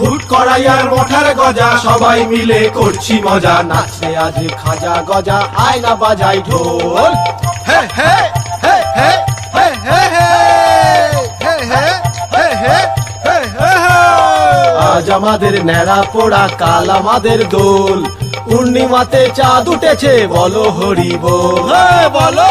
foot করাইয়ার মঠার গজা সবাই মিলে করছি মজা নাচে আজ খাজা গজা আয়না বাজাই ঢোল হে হে হে হে হে হে হে হে হে হে হে হে আজ আমাদের ন্যাড়া পোড়া কাল আমাদের দোল পূর্ণিমাতে চাঁদ উঠেছে বলো হরি বল বলো